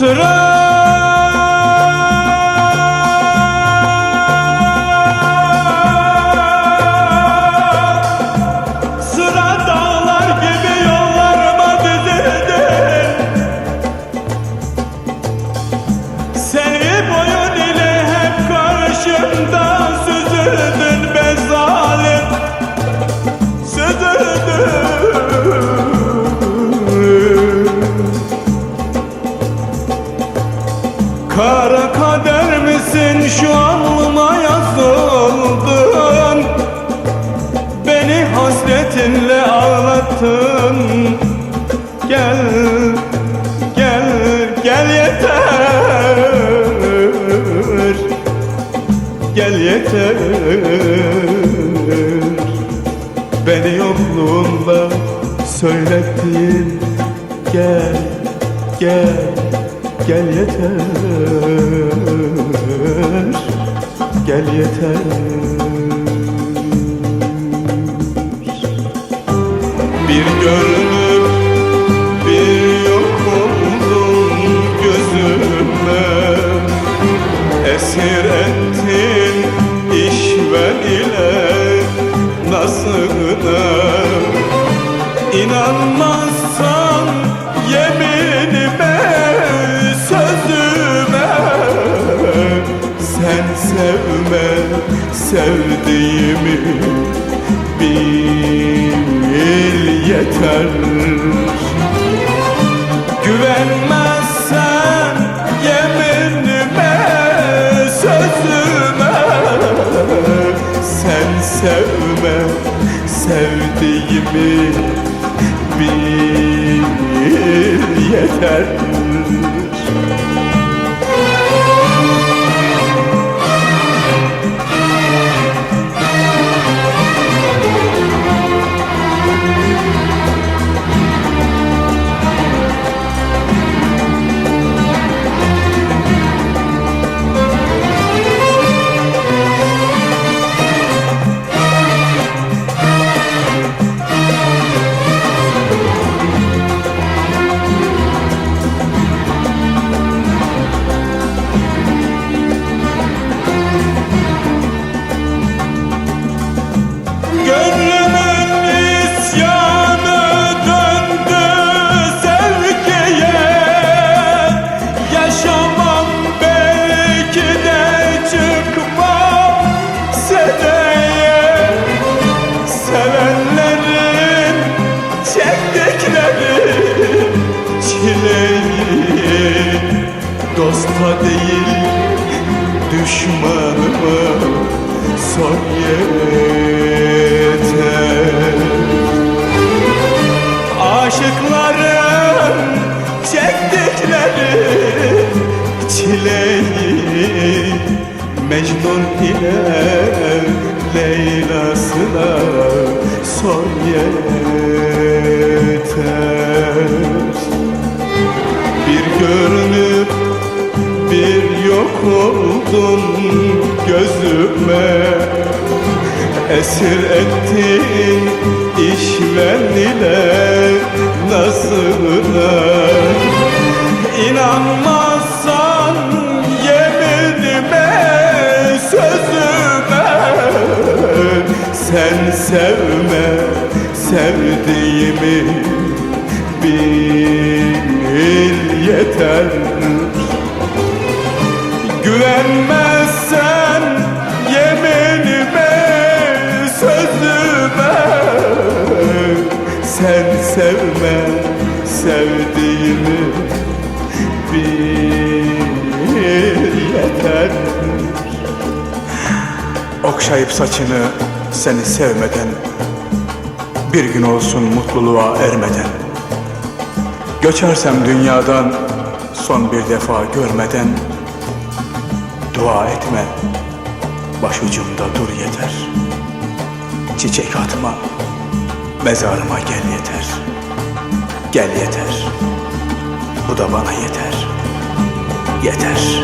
Sıra. Sıra dağlar gibi yollarıma dizildin Seni boyun ile hep karşımda misin şu alnıma yazıldın. Beni hasretinle ağlattın. Gel, gel, gel yeter. Gel yeter. Beni yokluğunda söylettin Gel, gel, gel yeter Gel yeter. Bir görünüp bir yok oldun gözüme. Esir ettin işven ile nasılına İnanmazsan Sen sevme sevdiğimi bil yeter. Güvenmezsen yeminime sözüme. Sen sevme sevdiğimi bil yeter Dosta değil düşmanıma sor yeter. Aşıkların çektikleri çileyi Mecnun ile Leyla'sına sor yeter. Bir görünüp oldun gözüme. Esir ettin işven ile nazına İnanmazsan yeminime sözüme. Sen sevme sevdiğimi bil yeter Güvenmezsen yeminime sözüme Sen sevme sevdiğimi bil yeter. Okşayıp saçını seni sevmeden Bir gün olsun mutluluğa ermeden. Göçersem dünyadan son bir defa görmeden Dua etme. Başucumda dur yeter. Çiçek atma. Mezarıma gel yeter. Gel yeter. Bu da bana yeter. Yeter